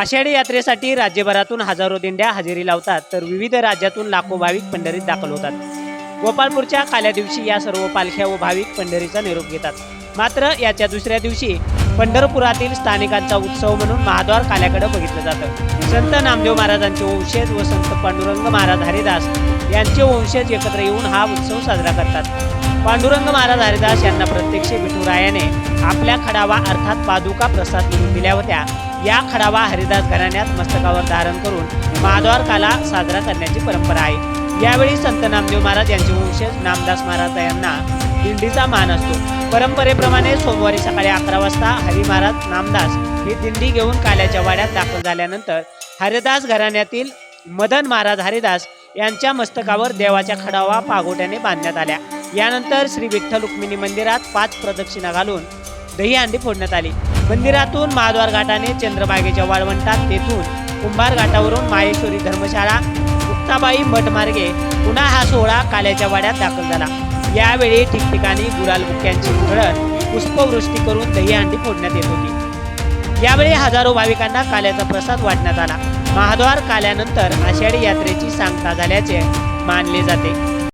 आषाढी यात्रेसाठी राज्यभरातून हजारो दिंड्या हजेरी लावतात तर विविध राज्यातून लाखो भाविक पंढरीत दाखल होतात. गोपाळपूरच्या काल्या दिवशी या सर्व पालख्या व भाविक पंढरीचा निरोप घेतात. मात्र याच्या दुसऱ्या दिवशी पंढरपुरातील स्थानिकांचा उत्सव म्हणून महाद्वार काल्याकडे बघितलं जातं. संत नामदेव महाराजांचे वंशज व संत पांडुरंग महाराज हरिदास यांचे वंशज एकत्र येऊन हा उत्सव साजरा करतात. पांडुरंग महाराज हरिदास यांना प्रत्यक्ष विठुरायाने आपल्या खडावा अर्थात पादुका प्रसाद म्हणून दिल्या होत्या. या खडावा हरिदास घराण्यात मस्तकावर धारण करून महाद्वार काला साजरा करण्याची परंपरा आहे. यावेळी संत नामदेव महाराज यांचे वंशज नामदास महाराज यांना दिंडीचा मान असतो. परंपरेप्रमाणे सोमवारी सकाळी अकरा वाजता हरी महाराज नामदास ही दिंडी घेऊन काल्याच्या वाड्यात दाखल झाल्यानंतर हरिदास घराण्यातील मदन महाराज हरिदास यांच्या मस्तकावर देवाच्या खडावा पागोट्याने बांधण्यात आल्या. यानंतर श्री विठ्ठल रुक्मिणी मंदिरात पाच प्रदक्षिणा घालून दहीहंडी फोडण्यात आली. मंदिरातून महाद्वार घाटाने चंद्रभागेच्या वाळवंटात तेथून कुंभार घाटावरून माहेश्वरी धर्मशाळा मुक्ताबाई मठमार्गे पुन्हा हा सोहळा काल्याच्या वाड्यात दाखल झाला. यावेळी ठिकठिकाणी गुलाल बुक्यांची उधळण पुष्पवृष्टी करून दहीहंडी फोडण्यात येत होती. यावेळी हजारो भाविकांना काल्याचा प्रसाद वाटण्यात आला. महाद्वार काल्यानंतर आषाढी यात्रेची सांगता झाल्याचे मानले जाते.